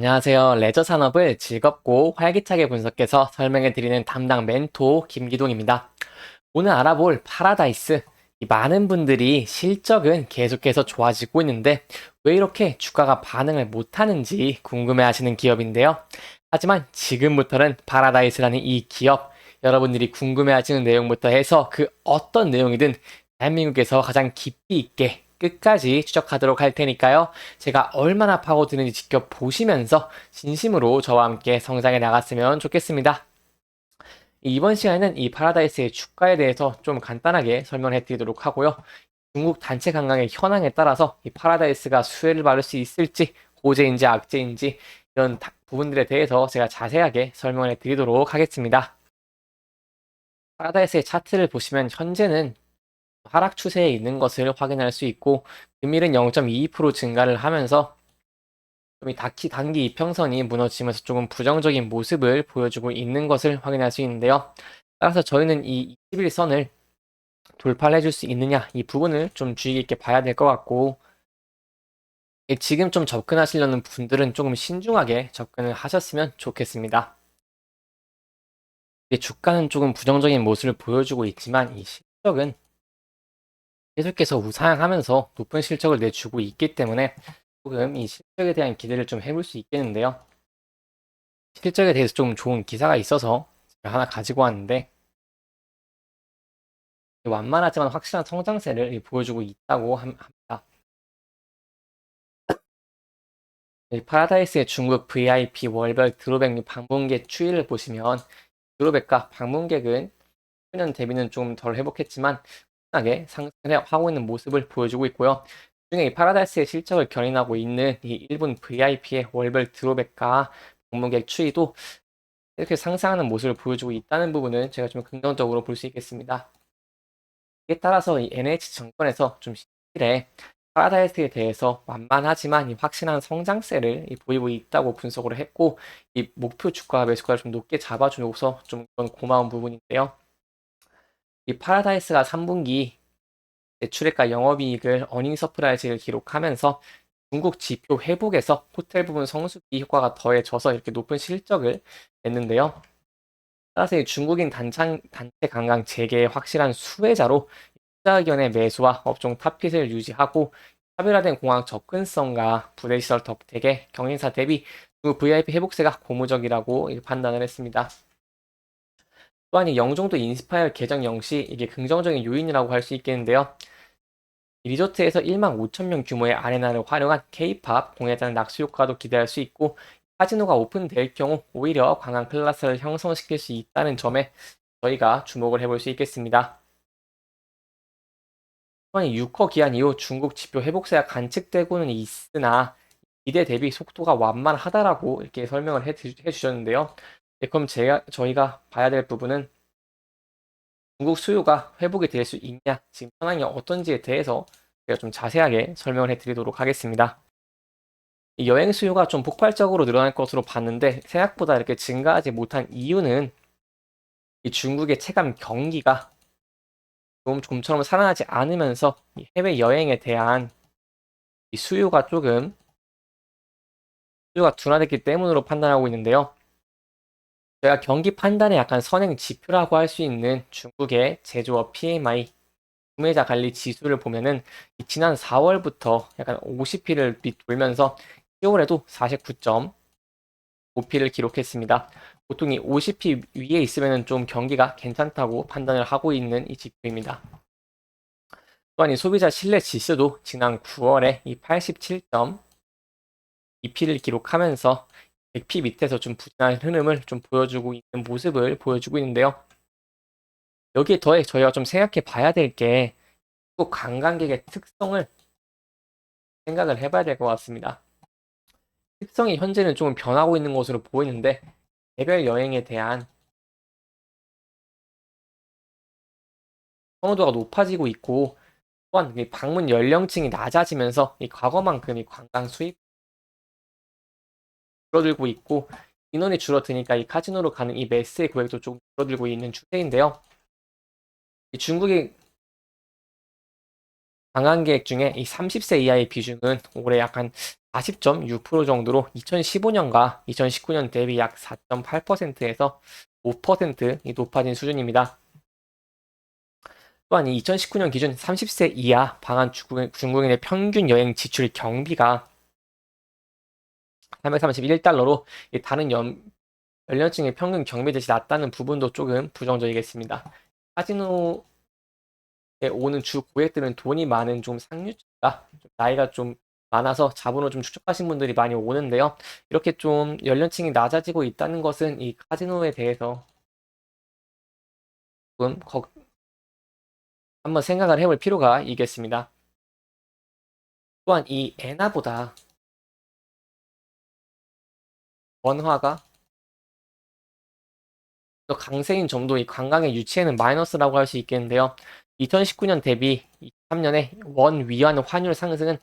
안녕하세요. 레저 산업을 즐겁고 활기차게 분석해서 설명해 드리는 담당 멘토 김기동입니다. 오늘 알아볼 파라다이스. 이 많은 분들이 실적은 계속해서 좋아지고 있는데 왜 이렇게 주가가 반응을 못하는지 궁금해 하시는 기업인데요. 하지만 지금부터는 파라다이스라는 이 기업, 여러분들이 궁금해 하시는 내용부터 해서 그 어떤 내용이든 대한민국에서 가장 깊이 있게 끝까지 추적하도록 할 테니까요. 제가 얼마나 파고드는지 지켜보시면서 진심으로 저와 함께 성장해 나갔으면 좋겠습니다. 이번 시간에는 이 파라다이스의 주가에 대해서 좀 간단하게 설명해 드리도록 하고요. 중국 단체 관광의 현황에 따라서 이 파라다이스가 수혜를 받을 수 있을지, 호재인지 악재인지 이런 다- 부분들에 대해서 제가 자세하게 설명해 드리도록 하겠습니다. 파라다이스의 차트를 보시면 현재는 하락 추세에 있는 것을 확인할 수 있고 금일은 0.22% 증가를 하면서 좀이 단기, 단기 이평선이 무너지면서 조금 부정적인 모습을 보여주고 있는 것을 확인할 수 있는데요. 따라서 저희는 이 21선을 돌파를 해줄 수 있느냐 이 부분을 좀 주의 깊게 봐야 될 것 같고 예, 지금 좀 접근하시려는 분들은 조금 신중하게 접근을 하셨으면 좋겠습니다. 이 주가는 조금 부정적인 모습을 보여주고 있지만 이 실적은 계속해서 우상향하면서 높은 실적을 내주고 있기 때문에 조금 이 실적에 대한 기대를 좀 해볼 수 있겠는데요. 실적에 대해서 좀 좋은 기사가 있어서 제가 하나 가지고 왔는데 완만하지만 확실한 성장세를 보여주고 있다고 함- 합니다. 이 파라다이스의 중국 VIP 월별 드로백 및 방문객 추이를 보시면 드로백과 방문객은去년 대비는 좀 덜 회복했지만 하게 상승을 하고 있는 모습을 보여주고 있고요. 중에 이 파라다이스의 실적을 견인하고 있는 이 일본 VIP의 월별 드로백과 방문객 추이도 이렇게 상승하는 모습을 보여주고 있다는 부분은 제가 좀 긍정적으로 볼 수 있겠습니다. 이에 따라서 이 NH증권에서 좀 실에 파라다이스에 대해서 완만하지만 이 확실한 성장세를 이 보이고 있다고 분석을 했고 이 목표 주가 매수가를 좀 높게 잡아주고서 좀 그런 고마운 부분인데요. 이 파라다이스가 3분기 매출액과 영업이익을 어닝 서프라이즈를 기록하면서 중국 지표 회복에서 호텔 부분 성수기 효과가 더해져서 이렇게 높은 실적을 냈는데요. 따라서 이 중국인 단창, 단체 관광 재개의 확실한 수혜자로 투자 의견의 매수와 업종 탑핏을 유지하고 차별화된 공항 접근성과 부대시설 덕택의 경인사 대비 VIP 회복세가 고무적이라고 판단을 했습니다. 또한 이 영종도 인스파이어 개정 역시 이게 긍정적인 요인이라고 할 수 있겠는데요. 이 리조트에서 1만 5천 명 규모의 아레나를 활용한 K-팝 공연장 낙수 효과도 기대할 수 있고 카지노가 오픈될 경우 오히려 관광 클래스를 형성시킬 수 있다는 점에 저희가 주목을 해볼 수 있겠습니다. 또한 6호 기한 이후 중국 지표 회복세가 관측되고는 있으나 기대 대비 속도가 완만하다라고 이렇게 설명을 해, 주셨는데요. 네, 그럼 제가 저희가 봐야 될 부분은 중국 수요가 회복이 될 수 있냐, 지금 현황이 어떤지에 대해서 제가 좀 자세하게 설명을 해드리도록 하겠습니다. 이 여행 수요가 좀 폭발적으로 늘어날 것으로 봤는데 생각보다 이렇게 증가하지 못한 이유는 이 중국의 체감 경기가 좀 좀처럼 살아나지 않으면서 이 해외 여행에 대한 이 수요가 조금 수요가 둔화됐기 때문으로 판단하고 있는데요. 제가 경기 판단의 약간 선행 지표라고 할 수 있는 중국의 제조업 PMI 구매자 관리 지수를 보면은 이 지난 4월부터 약간 50피를 돌면서 10월에도 49.5피를 기록했습니다. 보통 이 50피 위에 있으면 좀 경기가 괜찮다고 판단을 하고 있는 이 지표입니다. 또한 이 소비자 신뢰 지수도 지난 9월에 이 87.2피를 기록하면서 100피 밑에서 좀 부진한 흐름을 좀 보여주고 있는 모습을 보여주고 있는데요. 여기에 더해 저희가 좀 생각해 봐야 될 게 꼭 관광객의 특성을 생각을 해봐야 될 것 같습니다. 특성이 현재는 조금 변하고 있는 것으로 보이는데 개별 여행에 대한 선호도가 높아지고 있고 또한 방문 연령층이 낮아지면서 이 과거만큼 이 관광 수입 줄어들고 있고 인원이 줄어드니까 이 카지노로 가는 이 매스의 고액도 조금 줄어들고 있는 추세인데요. 이 중국의 관광객 중에 이 30세 이하의 비중은 올해 약간 40.6% 정도로 2015년과 2019년 대비 약 4.8%에서 5%이 높아진 수준입니다. 또한 이 2019년 기준 30세 이하 방한 중국인- 중국인의 평균 여행 지출 경비가 331달러로 다른 연, 연령층의 평균 경비 대시 낮다는 부분도 조금 부정적이겠습니다. 카지노에 오는 주 고객들은 돈이 많은 좀 상류층과 좀 나이가 좀 많아서 자본을 좀 축적하신 분들이 많이 오는데요. 이렇게 좀 연령층이 낮아지고 있다는 것은 이 카지노에 대해서 조금 걱- 한번 생각을 해볼 필요가 있겠습니다. 또한 이 엔화보다 원화가 더 강세인 점도 이 관광의 유치에는 마이너스라고 할 수 있겠는데요. 2019년 대비 23년에 원 위안 환율 상승은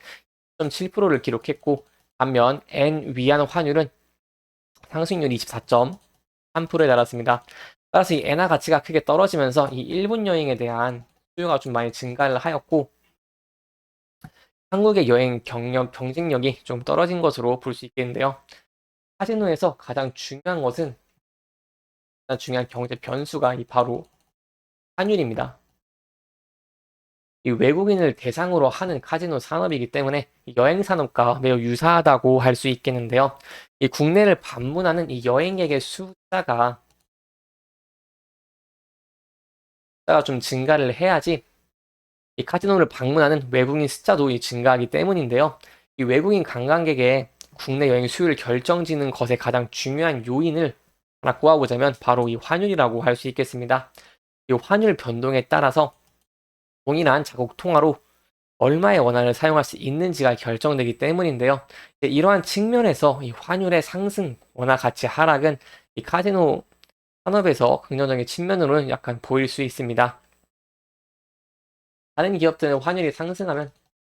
2.7%를 기록했고 반면 엔 위안 환율은 상승률 24.3%에 달았습니다. 따라서 이 엔화 가치가 크게 떨어지면서 이 일본 여행에 대한 수요가 좀 많이 증가를 하였고 한국의 여행 경력 경쟁력이 좀 떨어진 것으로 볼 수 있겠는데요. 카지노에서 가장 중요한 것은 가장 중요한 경제 변수가 이 바로 환율입니다. 이 외국인을 대상으로 하는 카지노 산업이기 때문에 이 여행 산업과 매우 유사하다고 할 수 있겠는데요. 이 국내를 방문하는 이 여행객의 숫자가 좀 증가를 해야지 이 카지노를 방문하는 외국인 숫자도 이 증가하기 때문인데요. 이 외국인 관광객의 국내 여행 수요를 결정짓는 것에 가장 중요한 요인을 하나 꼽아보자면 바로 이 환율이라고 할 수 있겠습니다. 이 환율 변동에 따라서 동일한 자국 통화로 얼마의 원화를 사용할 수 있는지가 결정되기 때문인데요. 이러한 측면에서 이 환율의 상승, 원화 가치 하락은 이 카지노 산업에서 긍정적인 측면으로는 약간 보일 수 있습니다. 다른 기업들은 환율이 상승하면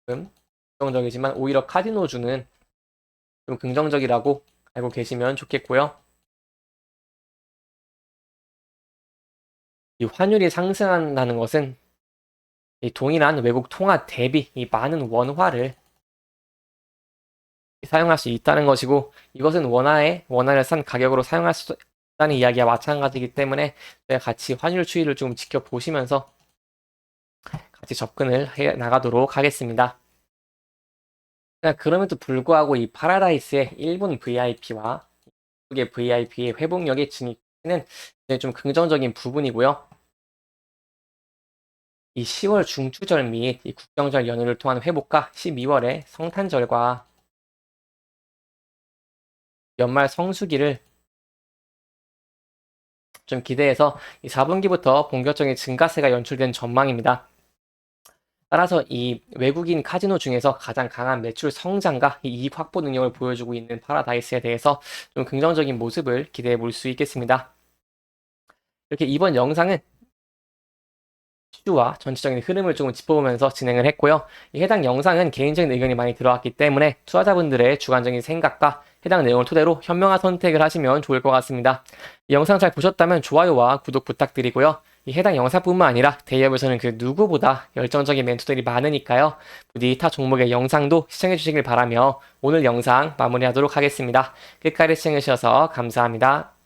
좀 부정적이지만 오히려 카지노주는 좀 긍정적이라고 알고 계시면 좋겠고요. 이 환율이 상승한다는 것은 이 동일한 외국 통화 대비 이 많은 원화를 사용할 수 있다는 것이고 이것은 원화에 원화를 산 가격으로 사용할 수 있다는 이야기와 마찬가지이기 때문에 저희가 같이 환율 추이를 좀 지켜보시면서 같이 접근을 해 나가도록 하겠습니다. 그럼에도 불구하고 이 파라다이스의 일본 VIP와 한국의 VIP의 회복력의 증액은 좀 긍정적인 부분이고요. 이 10월 중추절 및 이 국경절 연휴를 통한 회복과 12월에 성탄절과 연말 성수기를 좀 기대해서 이 4분기부터 본격적인 증가세가 연출된 전망입니다. 따라서 이 외국인 카지노 중에서 가장 강한 매출 성장과 이익 확보 능력을 보여주고 있는 파라다이스에 대해서 좀 긍정적인 모습을 기대해 볼 수 있겠습니다. 이렇게 이번 영상은 시주와 전체적인 흐름을 조금 짚어보면서 진행을 했고요. 이 해당 영상은 개인적인 의견이 많이 들어왔기 때문에 투자자분들의 주관적인 생각과 해당 내용을 토대로 현명한 선택을 하시면 좋을 것 같습니다. 이 영상 잘 보셨다면 좋아요와 구독 부탁드리고요. 이 해당 영상뿐만 아니라 대기업에서는 그 누구보다 열정적인 멘토들이 많으니까요. 부디 타 종목의 영상도 시청해 주시길 바라며 오늘 영상 마무리하도록 하겠습니다. 끝까지 시청해 주셔서 감사합니다.